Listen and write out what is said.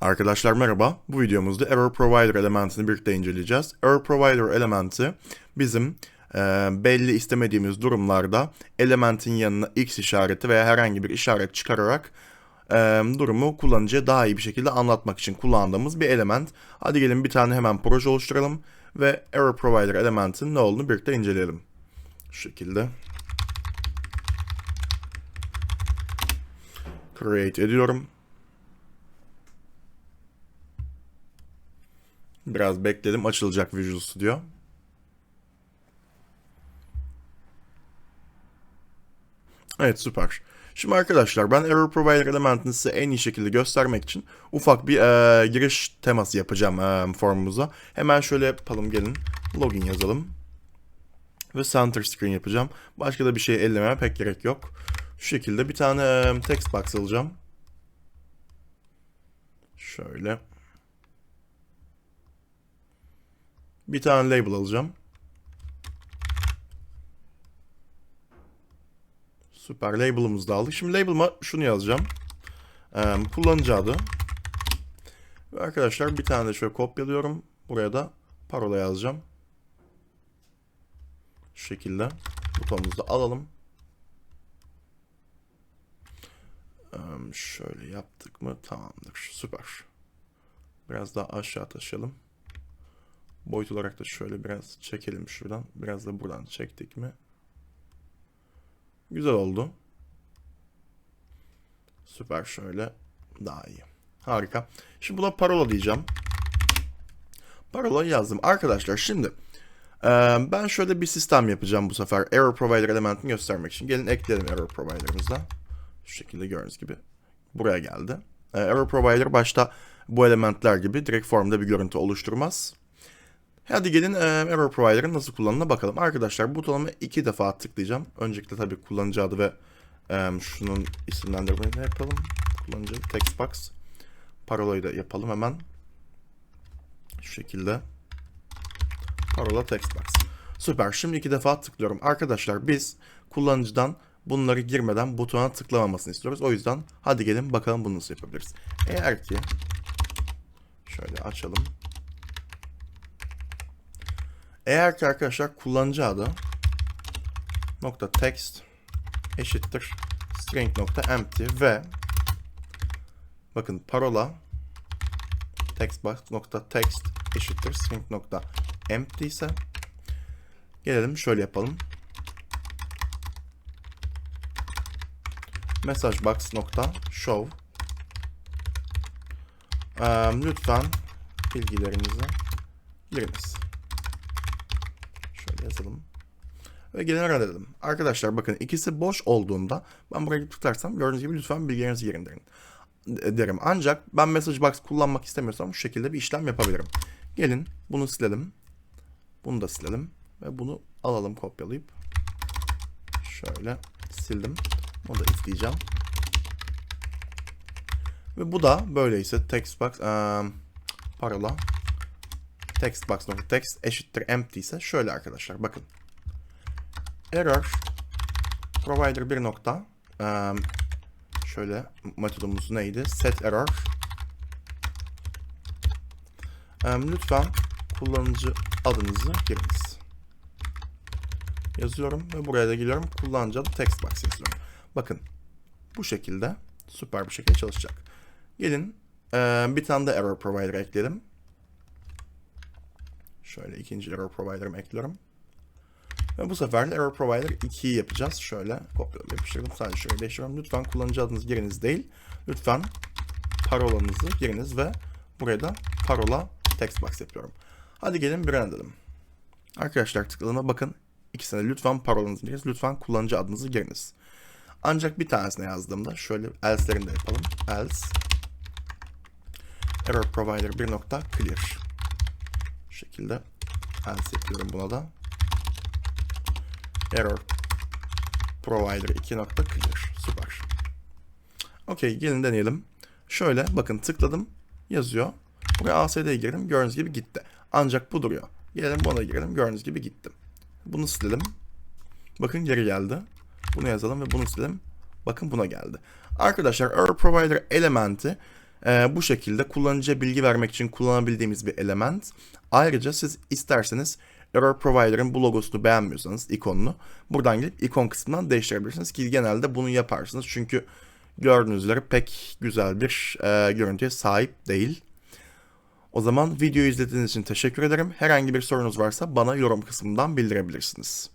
Arkadaşlar merhaba. Bu videomuzda Error Provider elementini birlikte inceleyeceğiz. Error Provider elementi bizim e, belli istemediğimiz durumlarda elementin yanına x işareti veya herhangi bir işaret çıkararak e, durumu kullanıcıya daha iyi bir şekilde anlatmak için kullandığımız bir element. Hadi gelin bir tane hemen proje oluşturalım ve Error Provider elementinin ne olduğunu birlikte inceleyelim. Şu şekilde. Create ediyorum. Biraz bekledim. Açılacak Visual Studio. Evet süper. Şimdi arkadaşlar ben Error Provider elementini size en iyi şekilde göstermek için ufak bir e, giriş teması yapacağım e, formumuza. Hemen şöyle yapalım gelin. Login yazalım. Ve center screen yapacağım. Başka da bir şey ellemeye pek gerek yok. Şu şekilde bir tane e, text box alacağım. Şöyle. Bir tane label alacağım. Süper label'ımızı da aldık. Şimdi label'ıma şunu yazacağım. Ee, kullanıcı adı. Ve arkadaşlar bir tane de şöyle kopyalıyorum. Buraya da parola yazacağım. Şu şekilde. Butonumuzu da alalım. Ee, şöyle yaptık mı? Tamamdır. Süper. Biraz daha aşağı taşıyalım. Boyut olarak da şöyle biraz çekelim şuradan. Biraz da buradan çektik mi? Güzel oldu. Süper şöyle daha iyi. Harika. Şimdi buna parola diyeceğim. Parola yazdım. Arkadaşlar şimdi ben şöyle bir sistem yapacağım bu sefer. Error Provider elementini göstermek için. Gelin ekleyelim Error Provider'ımızda. Şu şekilde gördüğünüz gibi. Buraya geldi. Error Provider başta bu elementler gibi direkt formda bir görüntü oluşturmaz. Hadi gelin e, Error Provider'ın nasıl kullanımına bakalım. Arkadaşlar butonuma iki defa tıklayacağım. Öncelikle tabii kullanıcı adı ve e, şunun isimlendirmeni yapalım. Kullanıcı text box. Parolayı da yapalım hemen. Şu şekilde. Parola text box. Süper. Şimdi iki defa tıklıyorum. Arkadaşlar biz kullanıcıdan bunları girmeden butona tıklamamasını istiyoruz. O yüzden hadi gelin bakalım bunu nasıl yapabiliriz. Eğer ki şöyle açalım. Eğer ki arkadaşlar kullanıcı adı nokta text eşittir string nokta empty ve bakın parola textbox nokta text eşittir string nokta empty ise gelelim şöyle yapalım. Message box nokta show um, lütfen bilgilerinizi giriniz yazalım. Ve gelin run edelim. Arkadaşlar bakın ikisi boş olduğunda ben buraya tıklarsam gördüğünüz gibi lütfen bilgilerinizi girin derim. derim. Ancak ben message box kullanmak istemiyorsam bu şekilde bir işlem yapabilirim. Gelin bunu silelim. Bunu da silelim. Ve bunu alalım kopyalayıp. Şöyle sildim. Bunu da isteyeceğim. Ve bu da böyleyse text box um, parola text box nokta text eşittir empty ise şöyle arkadaşlar bakın. Error provider bir nokta um, şöyle metodumuz neydi? Set error um, lütfen kullanıcı adınızı giriniz. Yazıyorum ve buraya da geliyorum. Kullanıcı adı text box yazıyorum. Bakın bu şekilde süper bir şekilde çalışacak. Gelin bir tane de error provider ekleyelim. Şöyle ikinci error provider'ımı ekliyorum. Ve bu sefer de error provider 2'yi yapacağız. Şöyle kopyalayıp yapıştırdım. Sadece şöyle değiştiriyorum. Lütfen kullanıcı adınız giriniz değil. Lütfen parolanızı giriniz ve buraya da parola text box yapıyorum. Hadi gelin bir edelim. Arkadaşlar tıkladığıma bakın. İkisine lütfen parolanızı giriniz. Lütfen kullanıcı adınızı giriniz. Ancak bir tanesine yazdığımda şöyle else'lerini de yapalım. Else error provider 1 nokta clear şekilde else yapıyorum buna da. Error provider 2 nokta clear. Süper. Okey gelin deneyelim. Şöyle bakın tıkladım yazıyor. Buraya ASD'ye girdim gördüğünüz gibi gitti. Ancak bu duruyor. Gelelim buna girelim gördüğünüz gibi gittim. Bunu silelim. Bakın geri geldi. Bunu yazalım ve bunu silelim. Bakın buna geldi. Arkadaşlar Error Provider elementi Ee, bu şekilde kullanıcıya bilgi vermek için kullanabildiğimiz bir element. Ayrıca siz isterseniz Error Provider'ın bu logosunu beğenmiyorsanız ikonunu buradan gelip ikon kısmından değiştirebilirsiniz ki genelde bunu yaparsınız. Çünkü gördüğünüz üzere pek güzel bir e, görüntüye sahip değil. O zaman videoyu izlediğiniz için teşekkür ederim. Herhangi bir sorunuz varsa bana yorum kısmından bildirebilirsiniz.